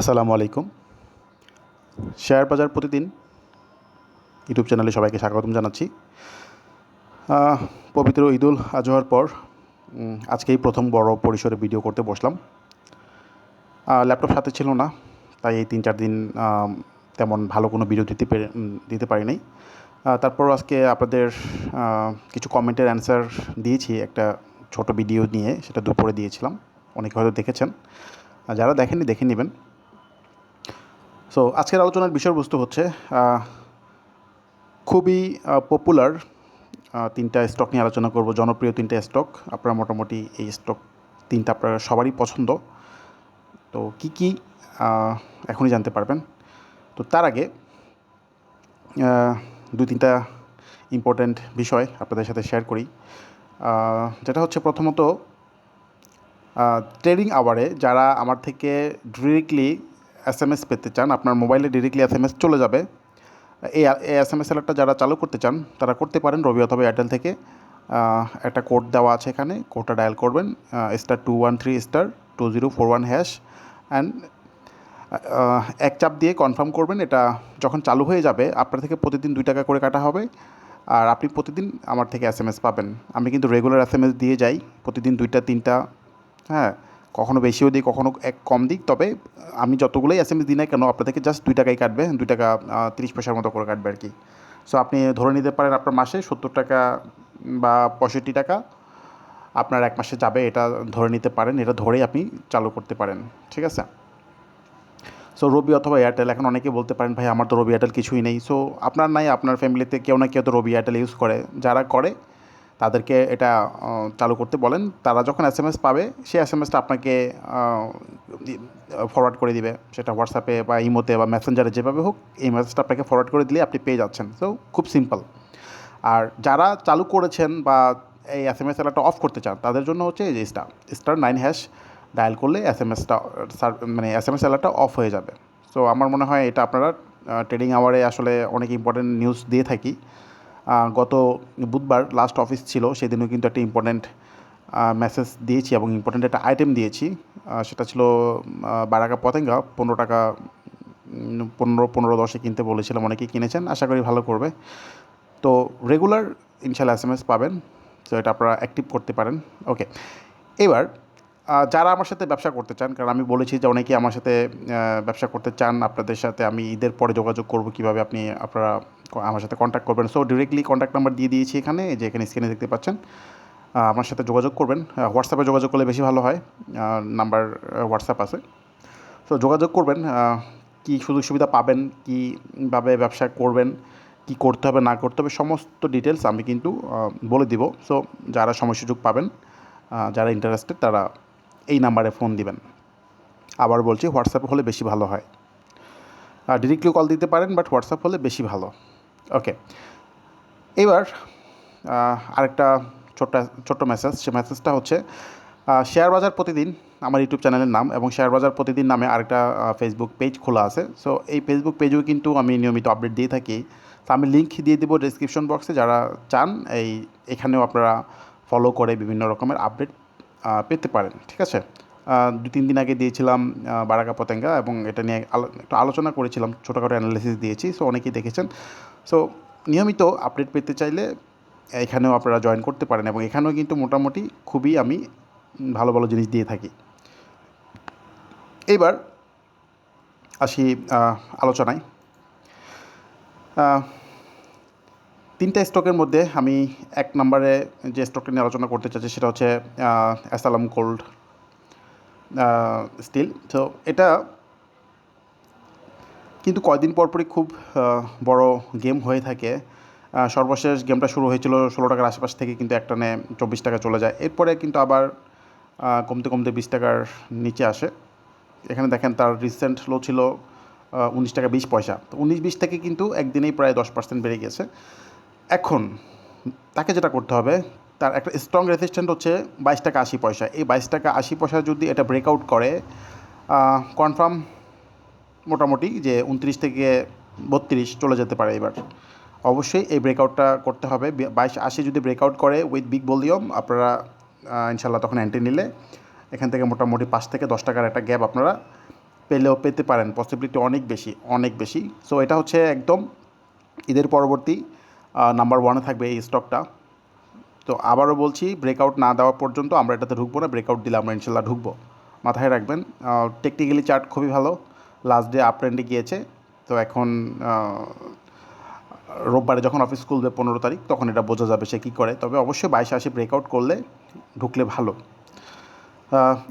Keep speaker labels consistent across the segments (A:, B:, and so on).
A: আসসালামু আলাইকুম। শেয়ার বাজার প্রতিদিন ইউটিউব চ্যানেলে সবাইকে স্বাগতম জানাচ্ছি। পবিত্র ঈদুল আজহার পর আজকেই প্রথম বড় পরিসরে ভিডিও করতে বসলাম। ল্যাপটপ সাথে ছিল না, তাই এই তিন চার দিন তেমন ভালো কোনো ভিডিও দিতে পেরে দিতে পারি নাই। তারপর আজকে আপনাদের কিছু কমেন্টের অ্যান্সার দিয়েছি, একটা ছোট ভিডিও নিয়ে, সেটা দুপুরে দিয়েছিলাম। অনেকে হয়তো দেখেছেন। যারা দেখেননি, দেখে নেবেন। সো আজকের আলোচনার বিষয়বস্তু হচ্ছে খুবই পপুলার তিনটা স্টক নিয়ে আলোচনা করব, জনপ্রিয় তিনটা স্টক আপনারা মোটামুটি এই স্টক তিনটা আপনার সবারই পছন্দ। তো কি কি এখনই জানতে পারবেন। তো তার আগে দুই তিনটা ইম্পর্ট্যান্ট বিষয় আপনাদের সাথে শেয়ার করি। যেটা হচ্ছে প্রথমত ট্রেডিং আওয়ারে যারা আমার থেকে ডিরেক্টলি এস এম এস পেতে চান, আপনার মোবাইলে ডিরেক্টলি এস এম এস চলে যাবে। এই এস এম এস অ্যালার্টটা যারা চালু করতে চান, তারা করতে পারেন রবি অথবা এয়ারটেল থেকে। একটা কোড দেওয়া আছে এখানে কোডটা ডায়াল করবেন star two one three star two zero four one hash and এক চাপ দিয়ে কনফার্ম করবেন এটা যখন চালু হয়ে যাবে, আপনার থেকে প্রতিদিন দুই টাকা করে কাটা হবে। আর আপনি প্রতিদিন আমার থেকে এস এম এস পাবেন। আমি কিন্তু রেগুলার এস এম এস দিয়ে যাই, প্রতিদিন দুইটা, তিনটা হ্যাঁ কখনো বেশিও দিই, কখনো এক কম দিই। তবে আমি যতগুলোই এস এম এস দিই না কেন থেকে জাস্ট দুই টাকাই কাটবে, দুই টাকা তিরিশ পয়সার মতো করে কাটবে আর কি। সো আপনি ধরে নিতে পারেন আপনার মাসে সত্তর টাকা বা পঁয়ষট্টি টাকা, আপনার এক মাসে যাবে এটা ধরে নিতে পারেন, এটা ধরেই আপনি চালু করতে পারেন, ঠিক আছে? সো রবি অথবা এয়ারটেল এখন অনেকে বলতে পারেন, ভাই, আমার তো রবি এয়ারটেল কিছুই নেই। সো আপনার নাই, আপনার ফ্যামিলিতে কেউ না কেউ তো রবি এয়ারটেল ইউজ করে। যারা করে তাদেরকে এটা চালু করতে বলেন। তারা যখন এস এম এস পাবে, সেই এস এম এসটা আপনাকে ফরওয়ার্ড করে দিবে। সেটা হোয়াটসঅ্যাপে বা ইমোতে বা মেসেঞ্জারে যেভাবে হোক, এই মেসেজটা আপনাকে ফরওয়ার্ড করে দিলে আপনি পেয়ে যাচ্ছেন। সো খুব সিম্পল আর যারা চালু করেছেন বা এই এস এম এস অ্যালার্টটা অফ করতে চান, তাদের জন্য হচ্ছে এই যে star star nine hash dial করলে এস এম এসটা মানে এস এম এস অ্যালার্টটা অফ হয়ে যাবে। সো আমার মনে হয় এটা আপনারা ট্রেডিং আওয়ারে আসলে অনেক ইম্পর্টেন্ট নিউজ দিয়ে থাকি। গত বুধবার লাস্ট অফিস ছিল, সেদিনও কিন্তু একটা ইম্পর্ট্যান্ট মেসেজ দিয়েছি এবং ইম্পর্ট্যান্ট একটা আইটেম দিয়েছি। সেটা ছিল বারাকা পতেঙ্গা, পনেরো টাকা পনেরো পনেরো দশে কিনতে বলেছিলাম, অনেকেই কিনেছেন, আশা করি ভালো করবে। তো রেগুলার ইনশাল্লাহ এস এম এস পাবেন, তো এটা আপনারা অ্যাক্টিভ করতে পারেন। ওকে এবার যারা আমার সাথে ব্যবসা করতে চান, কারণ আমি বলেছি যে অনেকেই আমার সাথে ব্যবসা করতে চান, আপনাদের সাথে আমি ঈদের পরে যোগাযোগ করব, কীভাবে আপনি, আপনারা আমার সাথে কন্ট্যাক্ট করবেন। সো ডিরেক্টলি কন্ট্যাক্ট নাম্বার দিয়ে দিয়েছি এখানে যে এখানে স্ক্রিনে দেখতে পাচ্ছেন। আমার সাথে যোগাযোগ করবেন। হোয়াটসঅ্যাপে যোগাযোগ করলে বেশি ভালো হয়। নাম্বার হোয়াটসঅ্যাপ আছে। সো যোগাযোগ করবেন কি সুযোগ সুবিধা পাবেন, কীভাবে ব্যবসা করবেন, কি করতে হবে, না করতে হবে, সমস্ত ডিটেলস আমি কিন্তু বলে দিব। সো যারা সময় সুযোগ পাবেন যারা ইন্টারেস্টেড তারা এই নাম্বারে ফোন দিবেন। আবার বলছি হোয়াটসঅ্যাপে হলে বেশি ভালো হয়। ডিরেক্টলি কল দিতে পারেন বাট হোয়াটসঅ্যাপ হলে বেশি ভালো। ওকে এবার আরেকটা ছোট্ট ছোট্ট মেসেজ সে মেসেজটা হচ্ছে শেয়ার বাজার প্রতিদিন আমার ইউটিউব চ্যানেলের নাম এবং শেয়ার বাজার প্রতিদিন নামে আরেকটা ফেসবুক পেজ খোলা আছে। সো এই ফেসবুক পেজেও কিন্তু আমি নিয়মিত আপডেট দিয়ে থাকি। তো আমি লিঙ্ক দিয়ে দেবো ডিসক্রিপশন বক্সে যারা চান, এই, এখানেও আপনারা ফলো করে বিভিন্ন রকমের আপডেট পেতে পারেন। ঠিক আছে? দু, তিন দিন আগে দিয়েছিলাম বারাকা পতেঙ্গা এবং এটা নিয়ে একটু আলোচনা করেছিলাম, ছোটোখাটো অ্যানালিসিস দিয়েছি সো অনেকেই দেখেছেন। সো নিয়মিত আপডেট পেতে চাইলে এখানেও আপনারা জয়েন করতে পারেন এবং এখানেও কিন্তু মোটামুটি খুবই আমি ভালো ভালো জিনিস দিয়ে থাকি। এইবার আসি আলোচনায়। তিনটা স্টকের মধ্যে আমি এক নম্বরে যে স্টকটা নিয়ে আলোচনা করতে চাচ্ছি সেটা হচ্ছে অ্যাসালাম কোল্ড স্টিল তো এটা কিন্তু কয়দিন পরপরই খুব বড় গেম হয়ে থাকে। সর্বশেষ গেমটা শুরু হয়েছিল ষোলো টাকার আশেপাশ থেকে কিন্তু একটানে চব্বিশ টাকা চলে যায়। এরপরে কিন্তু আবার কমতে কমতে বিশ টাকার নিচে আসে। এখানে দেখেন তার রিসেন্ট লো ছিল উনিশ টাকা বিশ পয়সা। তো উনিশ বিশ থেকে কিন্তু একদিনেই প্রায় দশ পার্সেন্ট বেড়ে গেছে। এখন তাকে যেটা করতে হবে তার একটা স্ট্রং রেজিস্ট্যান্ট হচ্ছে বাইশ টাকা আশি পয়সা। এই বাইশ টাকা আশি পয়সা যদি এটা ব্রেকআউট করে কনফার্ম মোটামুটি যে উনত্রিশ থেকে বত্রিশ চলে যেতে পারে এবার। অবশ্যই এই ব্রেকআউটটা করতে হবে। বাইশ আশি যদি ব্রেকআউট করে উইথ বিগ ভলিউম আপনারা ইনশাল্লাহ তখন এন্ট্রি নিলে এখান থেকে মোটামুটি পাঁচ থেকে দশ টাকার একটা গ্যাপ আপনারা পেলেও পেতে পারেন। পসিবিলিটি অনেক বেশি অনেক বেশি। সো এটা হচ্ছে একদম ঈদের পরবর্তী নাম্বার ওয়ানে থাকবে এই স্টকটা তো আবারও বলছি ব্রেকআউট না দেওয়া পর্যন্ত আমরা এটাতে ঢুকবো না ব্রেকআউট দিলে আমরা ইনশাল্লাহ ঢুকবো। মাথায় রাখবেন টেকনিক্যালি চার্ট খুবই ভালো লাস্ট ডে আপ ট্রেন্ডে গিয়েছে, তো এখন রোববারে যখন অফিস খুলবে পনেরো তারিখ, তখন এটা বোঝা যাবে সে কী করে। তবে অবশ্যই বাইশে আসে ব্রেকআউট করলে ঢুকলে ভালো।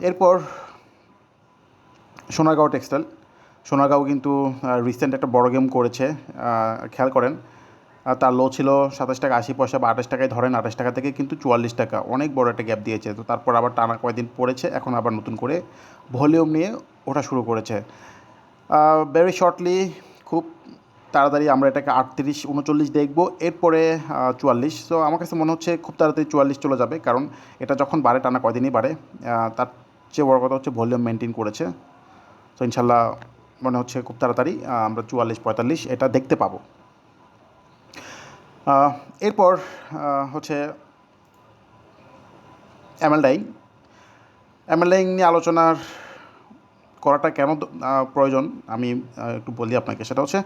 A: এরপর সোনারগাঁও টেক্সটাইল সোনারগাঁও কিন্তু রিসেন্ট একটা বড় গেম করেছে খেয়াল করেন তার লো ছিল সাতাশ টাকা, আশি পয়সা বা আঠাশ টাকায় ধরেন আঠাশ টাকা থেকে কিন্তু চুয়াল্লিশ টাকা। অনেক বড় একটা গ্যাপ দিয়েছে। তো তারপর আবার টানা কয়েকদিন পড়েছে, এখন আবার নতুন করে ভলিউম নিয়ে ওঠা শুরু করেছে। ভেরি শর্টলি খুব তাড়াতাড়ি আমরা এটাকে আটত্রিশ, উনচল্লিশ দেখব। এরপরে চুয়াল্লিশ। তো আমার কাছে মনে হচ্ছে খুব তাড়াতাড়ি চুয়াল্লিশ চলে যাবে, কারণ এটা যখন বাড়ে, টানা কয়দিনই বাড়ে তার চেয়ে বড় কথা হচ্ছে ভলিউম মেনটেন করেছে। তো ইনশাল্লাহ মনে হচ্ছে খুব তাড়াতাড়ি আমরা চুয়াল্লিশ, পঁয়তাল্লিশ এটা দেখতে পাবো। এরপর হচ্ছে অ্যামেলডাইং অ্যামেলডাইং নিয়ে আলোচনার করাটা কেন প্রয়োজন? আমি একটু বলি আপনাকে। সেটা হচ্ছে,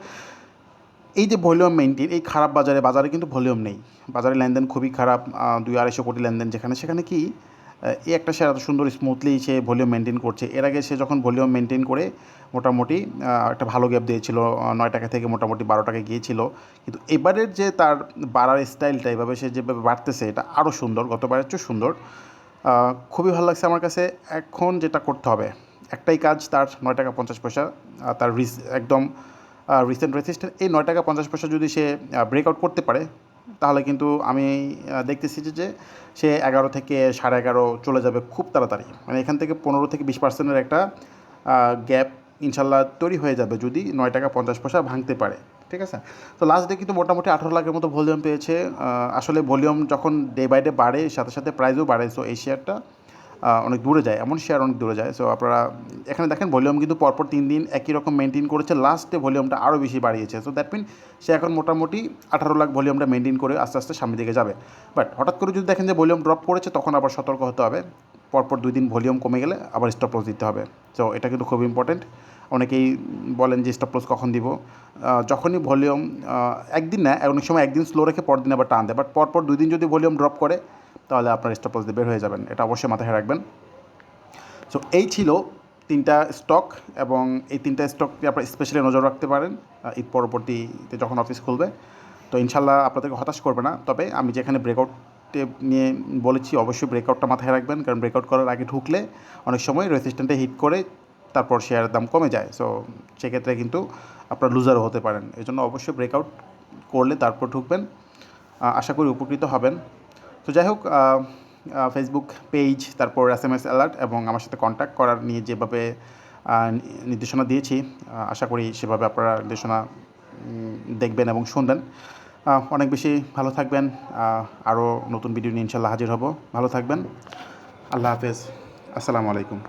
A: এই যে ভলিউম মেনটেন এই খারাপ বাজারে বাজারে কিন্তু ভলিউম নেই। বাজারে লেনদেন খুবই খারাপ দুই আড়াইশো কোটি লেনদেন যেখানে, সেখানে কি এই একটা শেয়ার এত সুন্দর স্মুথলি সে ভলিউম মেনটেন করছে। এর আগে সে যখন ভলিউম মেনটেন করে, মোটামুটি একটা ভালো গ্যাপ দিয়েছিল নয় টাকা থেকে মোটামুটি বারো টাকা গিয়েছিল। কিন্তু এবারের যে তার বাড়ার স্টাইলটা এভাবে সে যেভাবে বাড়তেছে, এটা আরও সুন্দর, গতবারের চেয়ে সুন্দর। খুবই ভালো লাগছে আমার কাছে। এখন যেটা করতে হবে, একটাই কাজ তার নয় টাকা পঞ্চাশ পয়সা তার রিস একদম রিসেন্ট রেসিস্ট্যান্ট এই নয় টাকা পঞ্চাশ পয়সা যদি সে ব্রেকআউট করতে পারে তাহলে কিন্তু আমি দেখতেছি যে- সে এগারো থেকে সাড়ে এগারো চলে যাবে খুব তাড়াতাড়ি। মানে এখান থেকে পনেরো থেকে বিশ পার্সেন্টের একটা গ্যাপ ইনশাল্লাহ তৈরি হয়ে যাবে যদি নয় টাকা পঞ্চাশ পয়সা ভাঙতে পারে। ঠিক আছে? তো লাস্ট ডে কিন্তু মোটামুটি আঠারো লাখের মতো ভলিউম পেয়েছে। আসলে ভলিউম যখন ডে বাই ডে বাড়ে, সাথে সাথে প্রাইসও বাড়ে। সো এই শেয়ারটা অনেক দূরে যায়, এমন শেয়ার অনেক দূরে যায়। সো আপনারা এখানে দেখেন ভলিউম কিন্তু পরপর তিন দিন একই রকম মেনটেন করেছে। লাস্টে ভলিউমটা আরও বেশি বাড়িয়েছে। সো দ্যাট মিন সে এখন মোটামুটি আঠারো লাখ ভলিউমটা মেনটেন করে আস্তে আস্তে সামনের দিকে যাবে। বাট হঠাৎ করে যদি দেখেন যে ভলিউম ড্রপ করেছে, তখন আবার সতর্ক হতে হবে। পরপর দুই দিন ভলিউম কমে গেলে আবার স্টপ লস দিতে হবে। সো এটা কিন্তু খুব ইম্পর্টেন্ট অনেকেই বলেন যে স্টপ লস কখন দিব? যখনই ভলিউম একদিন না, অনেক সময় একদিন স্লো রেখে পরদিন আবার টান দেয়। বাট পরপর দুই দিন যদি ভলিউম ড্রপ করে তাহলে আপনার স্টপ লস বের হয়ে যাবেন। এটা অবশ্যই মাথায় রাখবেন। সো এই ছিল তিনটা স্টক এবং এই তিনটা স্টককে আপনারা স্পেশালি নজর রাখতে পারেন ঈদ পরবর্তীতে যখন অফিস খুলবে। তো ইনশাল্লাহ আপনাদেরকে হতাশ করবে না। তবে আমি যেখানে ব্রেকআউটে নিয়ে বলেছি, অবশ্যই ব্রেকআউটটা মাথায় রাখবেন। কারণ ব্রেকআউট করার আগে ঢুকলে অনেক সময় রেসিস্ট্যান্টে হিট করে তারপর শেয়ারের দাম কমে যায়। সো সেক্ষেত্রে কিন্তু আপনার লুজারও হতে পারেন। এই জন্য অবশ্যই ব্রেকআউট করলে তারপর ঢুকবেন। আশা করি উপকৃত হবেন। তো যাই হোক ফেসবুক পেজ তারপর এস এম এস অ্যালার্ট এবং আমার সাথে কন্ট্যাক্ট করার নিয়ে যেভাবে নির্দেশনা দিয়েছি আশা করি সেভাবে আপনারা নির্দেশনা দেখবেন এবং শুনবেন। অনেক বেশি ভালো থাকবেন। আরও নতুন ভিডিও নিয়ে ইনশাল্লাহ হাজির হব। ভালো থাকবেন। আল্লাহ হাফেজ। আসসালামু আলাইকুম।